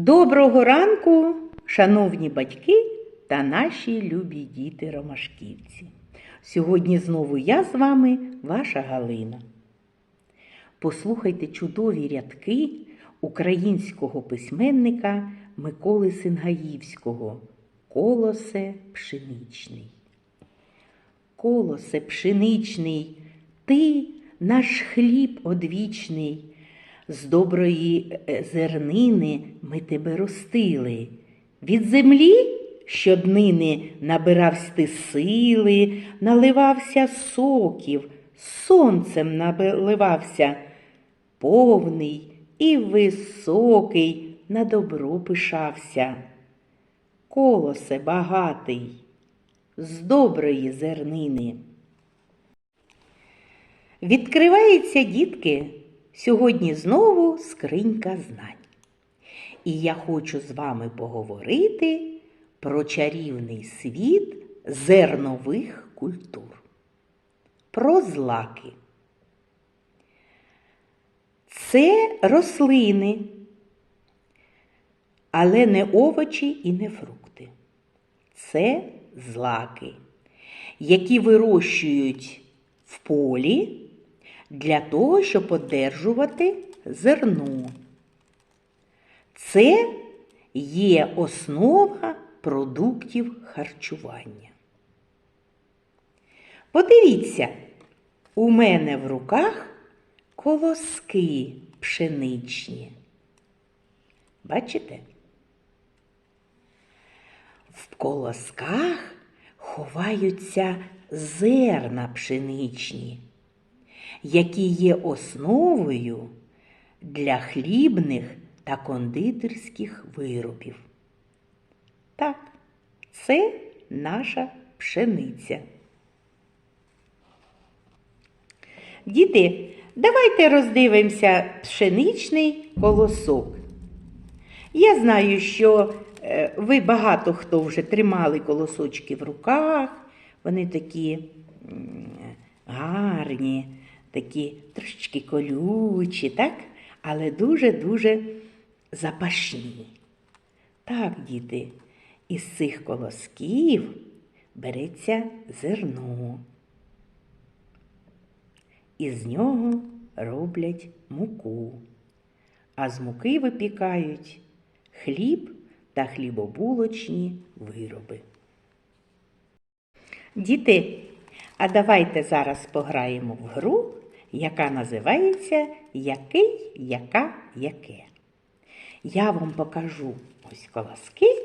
Доброго ранку, шановні батьки та наші любі діти ромашківці. Сьогодні знову я з вами, ваша Галина. Послухайте чудові рядки українського письменника Миколи Сингаївського Колосе пшеничний. Колосе пшеничний, ти наш хліб одвічний, з доброї е, зернини ми тебе ростили. Від землі щоднини набирався ти сили, наливався соків, сонцем наливався, повний і високий, на добро пишався. Колосе багатий, з доброї зернини. Відкривається, дітки, сьогодні знову скринька знань. І я хочу з вами поговорити про чарівний світ зернових культур, про злаки. Це рослини, але не овочі і не фрукти. Це злаки, які вирощують в полі для того, щоб одержувати зерно. Це є основа продуктів харчування. Подивіться, у мене в руках колоски пшеничні. Бачите? В колосках ховаються зерна пшеничні, які є основою для хлібних та кондитерських виробів. Так, це наша пшениця. Діти, давайте роздивимося пшеничний колосок. Я знаю, що е, ви багато хто вже тримали колосочки в руках. Вони такі гарні, такі трошечки колючі, так? але дуже-дуже запашні. Так, діти, із цих колосків береться зерно. Із нього роблять муку, а з муки випікають хліб та хлібобулочні вироби. Діти, а давайте зараз пограємо в гру, яка називається Який, яка, яке. Я вам покажу ось колоски,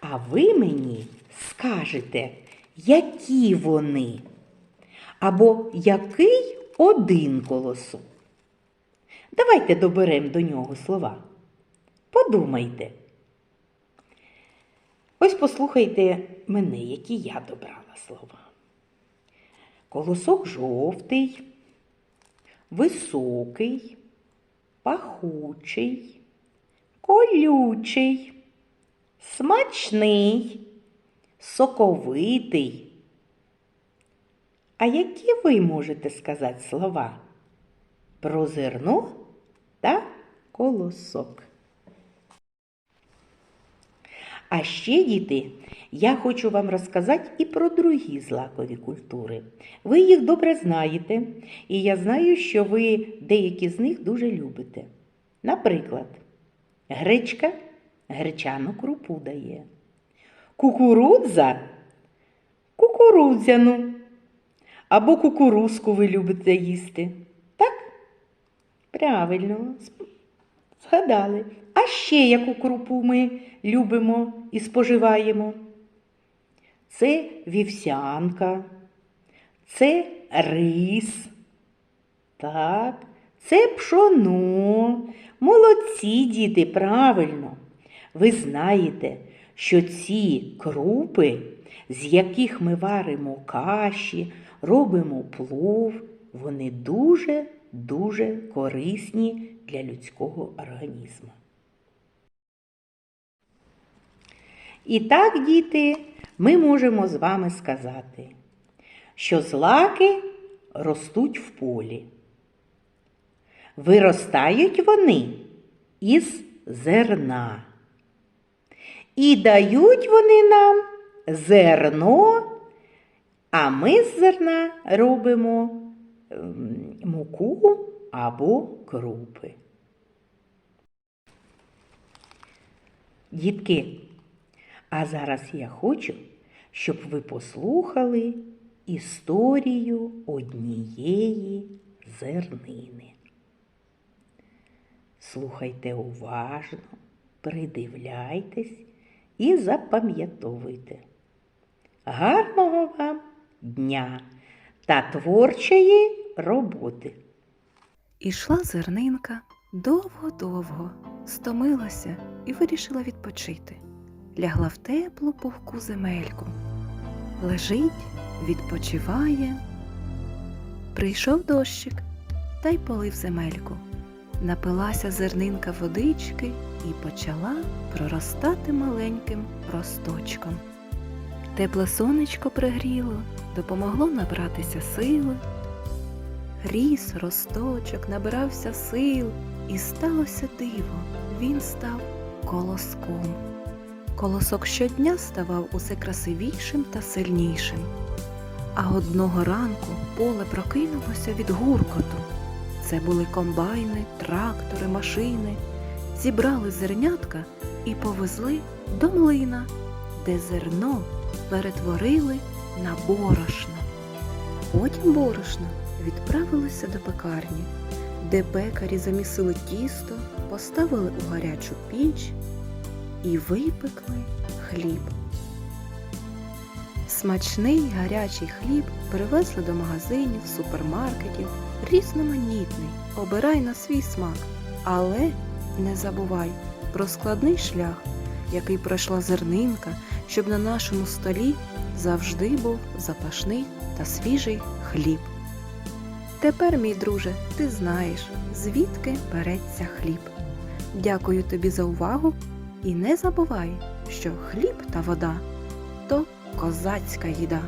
а ви мені скажете, які вони, або який один колосок. Давайте доберемо до нього слова. Подумайте. Ось послухайте мене, які я добрала слова. Колосок жовтий, високий, пахучий, колючий, смачний, соковитий. А які ви можете сказати слова про зерно та колосок? А ще, діти, я хочу вам розказати і про другі злакові культури. Ви їх добре знаєте, і я знаю, що ви деякі з них дуже любите. Наприклад, гречка гречану крупу дає, кукурудза кукурудзяну, або кукурузку ви любите їсти. Так? Правильно, згадали. А ще яку крупу ми любимо і споживаємо? Це вівсянка, це рис, так, це пшоно. Молодці діти, правильно. Ви знаєте, що ці крупи, з яких ми варимо каші, робимо плов, вони дуже-дуже корисні для людського організму. І так, діти, ми можемо з вами сказати, що злаки ростуть в полі. Виростають вони із зерна. І дають вони нам зерно, а ми з зерна робимо ем, муку або крупи. Дітки, а зараз я хочу, щоб ви послухали історію однієї зернини. Слухайте уважно, придивляйтесь і запам'ятовуйте. Гарного вам дня та творчої роботи! Ішла зернинка довго-довго, стомилася і вирішила відпочити. Лягла в теплу пухку земельку. Лежить, відпочиває. Прийшов дощик та й полив земельку. Напилася зернинка водички і почала проростати маленьким росточком. Тепле сонечко пригріло, допомогло набратися сили. Ріс росточок, набирався сил, і сталося диво. Він став колоском. Колосок щодня ставав усе красивішим та сильнішим. А одного ранку поле прокинулося від гуркоту. Це були комбайни, трактори, машини. Зібрали зернятка і повезли до млина, де зерно перетворили на борошно. Потім борошно відправилося до пекарні, де пекарі замісили тісто, поставили у гарячу піч і випекли хліб. Смачний гарячий хліб привезли до магазинів, супермаркетів, різноманітний, обирай на свій смак, але не забувай про складний шлях, який пройшла зернинка, щоб на нашому столі завжди був запашний та свіжий хліб. Тепер, мій друже, ти знаєш, звідки береться хліб. Дякую тобі за увагу і не забувай, що хліб та вода то козацька їда.